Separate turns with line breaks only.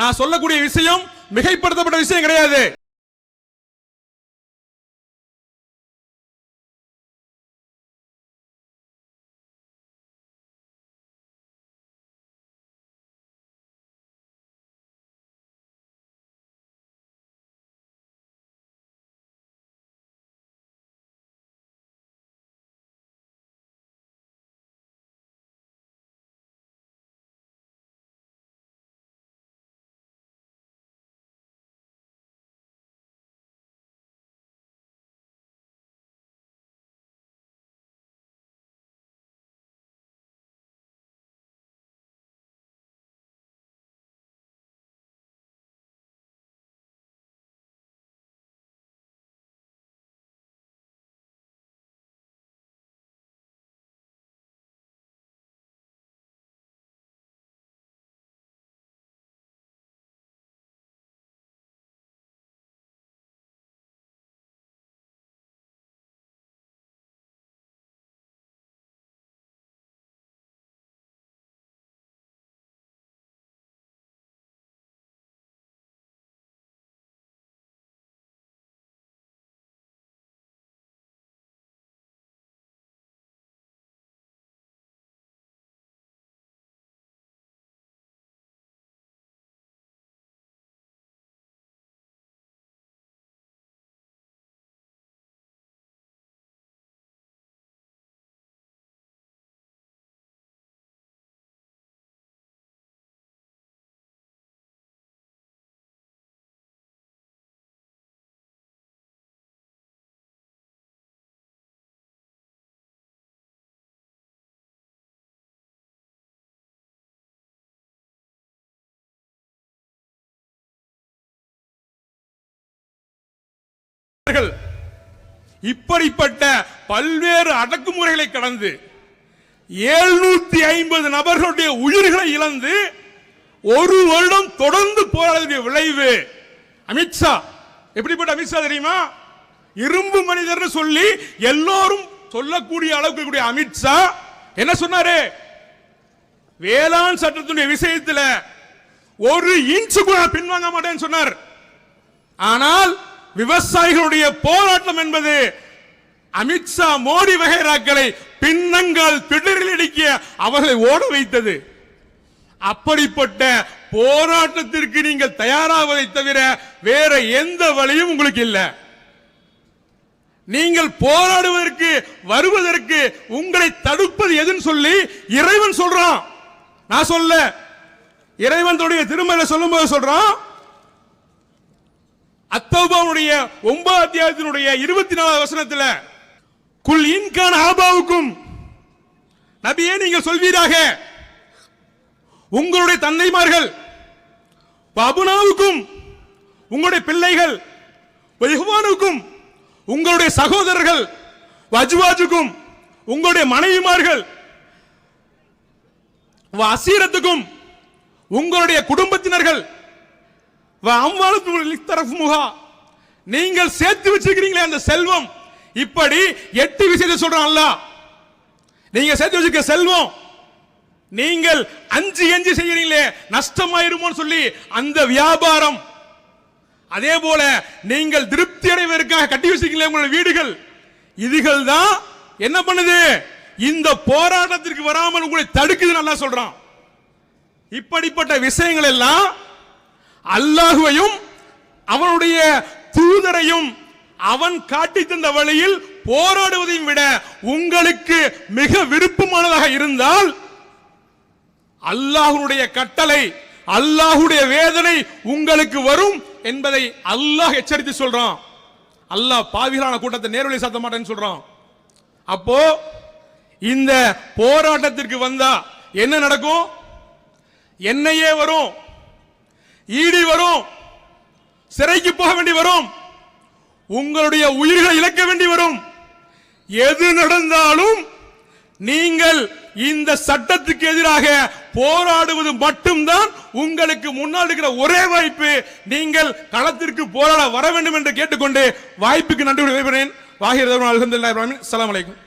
நான் சொல்லக்கூடிய விஷயம் மிகைப்படுத்தப்பட்ட விஷயம் கிடையாது. இப்படிப்பட்ட பல்வேறு அடக்குமுறைகளை கடந்து எழுநூத்தி ஐம்பது நபர்களுடைய உயிர்களை இழந்து ஒரு வருடம் தொடர்ந்து போராடிய விளைவு. அமித்ஷா எப்படிப்பட்ட அமித்ஷா தெரியுமா? இரும்பு மனிதர்னு சொல்லி எல்லோரும் சொல்லக்கூடிய அளவுக்கு அமித்ஷா என்ன சொன்னாரு? வேளாண் சட்டத்தினுடைய விஷயத்துல ஒரு இன்ச்சு கூட பின்வாங்க மாட்டேன்னு சொன்னார். ஆனால் விவசாயிகளுடைய போராட்டம் என்பது அமித்ஷா மோடி வகைராக்களை பின்னங்கள் திடரில் இடிக்க அவர்களை ஓட வைத்தது. அப்படிப்பட்ட போராட்டத்திற்கு நீங்கள் தயாராவதை தவிர வேற எந்த வழியும் உங்களுக்கு இல்லை. நீங்கள் போராடுவதற்கு வருவதற்கு உங்களை தடுப்பது எதுன்னு சொல்லி இறைவன் சொல்றான். நான் சொல்ல. இறைவன் தன்னுடைய திருமலை சொல்லும்போது சொல்றான் அத்தௌபாவுடைய ஒன்பது அத்தியாயத்தினுடைய இருபத்தி நாலாவது வசனத்தில் குல் இன்கான் ஆபாவுக்கும் நபியே நீங்கள் சொல்வீராக உங்களுடைய தந்தைமார்கள் அபுனாவுக்கும் உங்களுடைய பிள்ளைகள் இஹ்வானுக்கும் உங்களுடைய சகோதரர்கள் வஜ்வாஜுக்கும் உங்களுடைய மனைவிமார்கள் அசீரத்துக்கும் உங்களுடைய குடும்பத்தினர்கள் முகா. நீங்கள் சேர்த்து வச்சிருக்கிறீங்களே அந்த செல்வம். இப்படி எட்டு விஷயத்தை சொல்றான் அல்ல நீங்க சேர்த்து வச்சிருக்க செல்வம். நீங்கள் அஞ்சு அஞ்சு செய்யறீங்களே நஷ்டமாயிருமோன்னு சொல்லி அந்த வியாபாரம். அதே போல நீங்கள் திருப்தி அடைவதற்காக கட்டி வச்சிருக்கீங்களே உங்களுடைய வீடுகள். இதுகள் தான் என்ன பண்ணுது? இந்த போராட்டத்திற்கு வராமல் உங்களை தடுக்குது நல்லா சொல்றான். இப்படிப்பட்ட விஷயங்கள் எல்லாம் அல்லாஹுவையும் அவனுடைய தூதரையும் அவன் காட்டி தந்த வழியில் போராடுவதையும் விட உங்களுக்கு மிக விருப்பமானதாக இருந்தால் அல்லாஹுடைய கட்டளை அல்லாஹுடைய வேதனை உங்களுக்கு வரும் என்பதை அல்லாஹ் எச்சரித்து சொல்றான். அல்லாஹ் பாவிகளான கூட்டத்தை நேர்வழி சாத்த மாட்டேன்னு சொல்றான். அப்போ இந்த போராட்டத்திற்கு வந்தா என்ன நடக்கும்? என்னையே வரும். ஈடி வரும். சிறைக்கு போக வேண்டி வரும். உங்களுடைய உயிர்களை இழக்க வேண்டி வரும். எது நடந்தாலும் நீங்கள் இந்த சட்டத்துக்கு எதிராக போராடுவது மட்டும்தான் உங்களுக்கு முன்னால் இருக்கிற ஒரே வாய்ப்பு. நீங்கள் களத்திற்கு போராட வர வேண்டும் என்று கேட்டுக்கொண்டு வாய்ப்புக்கு நன்றி விடைபெறேன். வாகிர் அலமதுல்லாஹி அஸ்ஸலாமு அலைக்கும்.